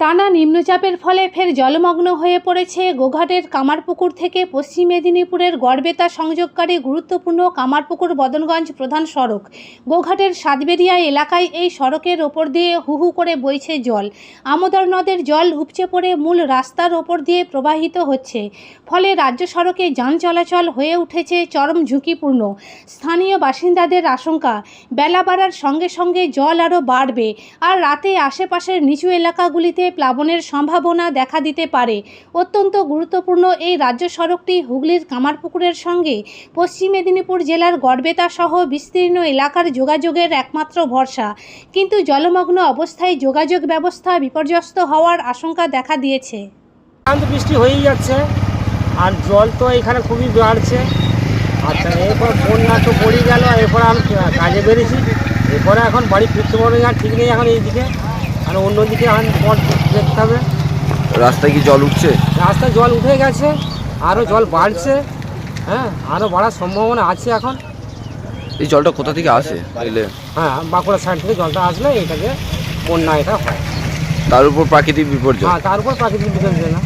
টানা নিম্নচাপের ফলে ফের জলমগ্ন হয়ে পড়েছে গোঘাটের কামারপুকুর থেকে পশ্চিম মেদিনীপুরের গড়বেতা সংযোগকারী গুরুত্বপূর্ণ কামারপুকুর বদনগঞ্জ প্রধান সড়ক। গোঘাটের সাতবেরিয়া এলাকায় এই সড়কের ওপর দিয়ে হু হু করে বইছে জল। আমোদর নদের জল উপচে পড়ে মূল রাস্তার ওপর দিয়ে প্রবাহিত হচ্ছে। ফলে রাজ্য সড়কে যান চলাচল হয়ে উঠেছে চরম ঝুঁকিপূর্ণ। স্থানীয় বাসিন্দাদের আশঙ্কা, বেলা বাড়ার সঙ্গে সঙ্গে জল আরও বাড়বে। আর রাতে আশেপাশের নিচু এলাকাগুলিতে প্লাবনের সম্ভাবনা দেখা দিতে পারে। অত্যন্ত গুরুত্বপূর্ণ এই রাজ্য সড়কটি হুগলির কামারপুকুরের সঙ্গে পশ্চিম মেদিনীপুর জেলার গড়বেতা সহ বিস্তীর্ণ এলাকার যোগাযোগের একমাত্র ভরসা। কিন্তু জলমগ্ন অবস্থায় যোগাযোগ ব্যবস্থা বিপর্যস্ত হওয়ার আশঙ্কা দেখা দিয়েছে। বৃষ্টি হয়েই যাচ্ছে, আর জল তো এখানে খুবই বাড়ছে। আচ্ছা এরপর বন্যা তো পড়ে গেল, এরপর আমি কাজে বেরিয়েছি। এরপরে এখন বাড়ি ফিরতে পারবে ঠিক নেই এখন এইদিকে। আর অন্যদিকে এখন পথ দেখতে হবে। রাস্তায় কি জল উঠছে? রাস্তায় জল উঠে গেছে আরও জল বাড়ছে হ্যাঁ আরও বাড়ার সম্ভাবনা আছে এখন। এই জলটা কোথা থেকে আসে? হ্যাঁ বাঁকুড়া সাইড থেকে জলটা আসলে এটাকে বন্যা এটা হয়। তার উপর প্রাকৃতিক বিপর্যয়? হ্যাঁ তার উপর প্রাকৃতিক বিপর্যয় না।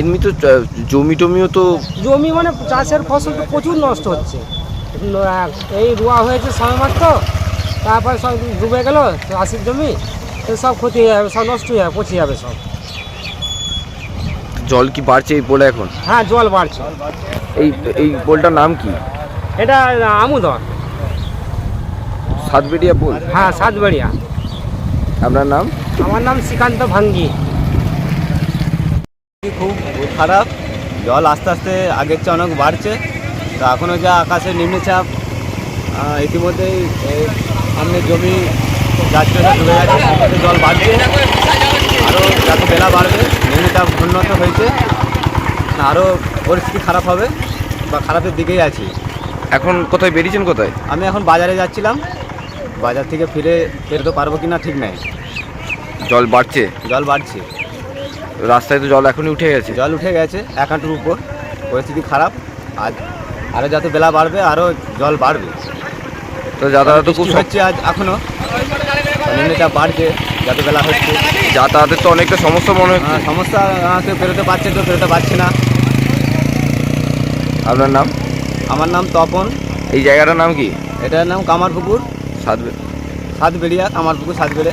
এমনি তো জমি টমিও তো জমি মানে চাষের ফসল তো প্রচুর নষ্ট হচ্ছে। এই রোয়া হয়েছে সময় মাত্র তারপরে সব ডুবে গেল চাষের জমি। সব ক্ষতি হয়ে যাবে সব নষ্ট হয়ে যাবে পচে যাবে সব। জল কি বাড়ছে এই পোলে এখন? হ্যাঁ জল বাড়ছে। এই এই পোলটার নাম কি? এটা আমুদর সাতবেরিয়া পোল? হ্যাঁ সাতবাড়িয়া। আপনার নাম? আমার নাম শ্রীকান্ত ভাঙ্গি। খুব খারাপ। জল আস্তে আস্তে আগের চেয়ে অনেক বাড়ছে। তো এখনও যা আকাশে নিম্নচাপ ইতিমধ্যেই সামনে জমি যাচ্ছে ওটা ডুবে যাচ্ছে সেক্ষেত্রে জল বাড়ছে। আরও যত বেলা বাড়বে নিম্নচাপ উন্নত হয়েছে। আরও পরিস্থিতি খারাপ হবে বা খারাপের দিকেই আছি। এখন কোথায় বেরিয়েছেন কোথায়? আমি এখন বাজারে যাচ্ছিলাম। বাজার থেকে ফিরে ফেরতে পারব কি না ঠিক নাই। জল বাড়ছে? জল বাড়ছে। রাস্তায় তো জল এখনই উঠে গেছে। জল উঠে গেছে এক হাঁটুর উপর। পরিস্থিতি খারাপ। আর আরও যত বেলা বাড়বে আরও জল বাড়বে। তো যাতায়াত খুব হচ্ছে আজ এখনও নিম্নচাপ বাড়ছে যত বেলা হচ্ছে। যাতায়াতের তো অনেকটা সমস্যা মনে হচ্ছে। সমস্যা আহ, কেউ বেরোতে পারছে কেউ বেরোতে পারছে না। আপনার নাম? আমার নাম তপন। এই জায়গাটার নাম কি? এটার নাম কামারপুকুর। সাতবে সাতবেড়িয়া কামারপুকুর সাতবেড়ে।